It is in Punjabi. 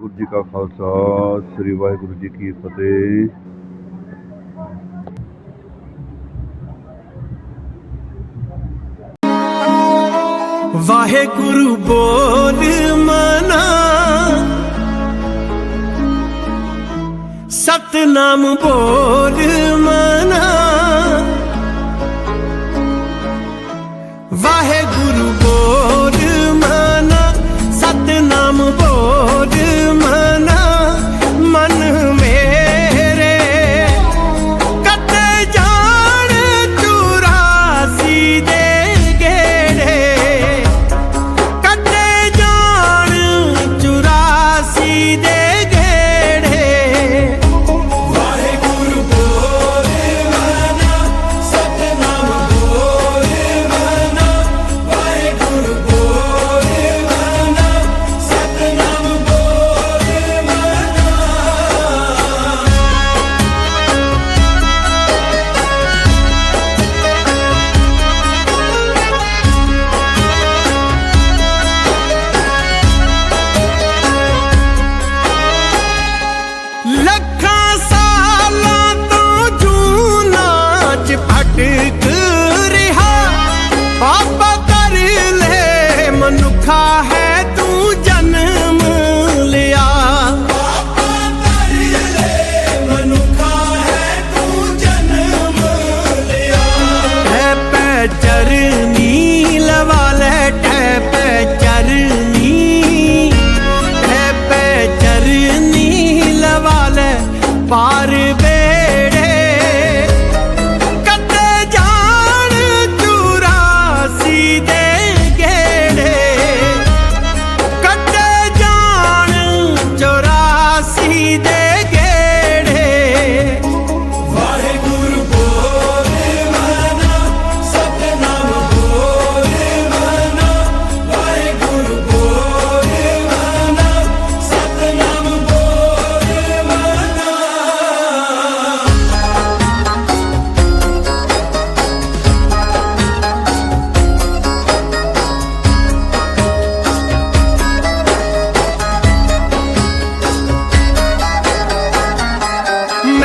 ਗੁਰੂ ਜੀ ਕਾ ਖਾਲਸਾ, ਸ੍ਰੀ ਵਾਹਿਗੁਰੂ ਜੀ ਕੀ ਫਤਿਹ। ਵਾਹਿਗੁਰੂ ਬੋਲ ਮਨਾ। ਸਤਨਾਮ ਬੋਲ ਮਨਾ। ਵਾਹਿਗੁਰੂ लखा பாரு